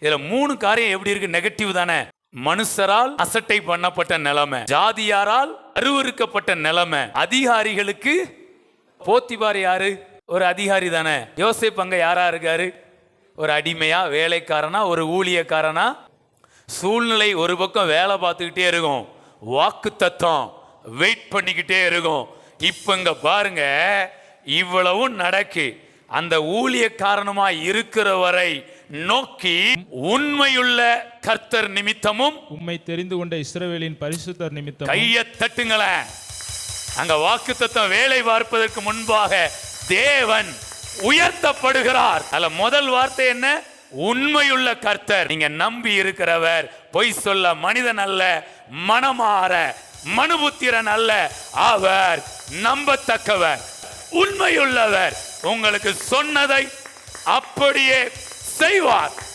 இதுல மூணு காரியம் எப்படி இருக்கு? நெகட்டிவ் தானே. மனுஷரால் அசட்டை பண்ணப்பட்ட நிலைமை. ஜாதியாரால் அருவறுக்கப்பட்ட நிலைமை. அதிகாரிகளுக்கு போத்திபார் யாரு? ஒரு அதிகாரி தானே. யோசேப் அங்க யாரா இருக்காரு? ஒரு அடிமையா வேலைக்காரனா ஒரு ஊழியக்காரனா? சூழ்நிலை ஒரு பக்கம் வேலை பார்த்துக்கிட்டே இருக்கும். வாக்கு தத்துவம் வெயிட் பண்ணிக்கிட்டே இருக்கும். இப்போங்க பாருங்க இவ்வளவும் நடக்கு. அந்த ஊழிய இருக்கிற வரை நோக்கி உண்மையுள்ள கர்த்தர் நிமித்தமும் உம்மை தெரிந்து கொண்ட இஸ்ரவேலின் பரிசுத்தர் நிமித்தம் கையை தட்டுங்களேன் அங்க வாக்குத்தத்தம் வேலை பார்ப்பதற்கு முன்பாக தேவன் உயர்த்தப்படுகிறார். அதுல முதல் வார்த்தை என்ன? உண்மையுள்ள கர்த்தர். நீங்க நம்பி இருக்கிறவர் பொய் சொல்ல மனிதன் அல்ல மனமாற மனுபுத்திரன் அல்ல. அவர் நம்பத்தக்கவர் உண்மையுள்ளவர். உங்களுக்கு சொன்னதை அப்படியே Selah.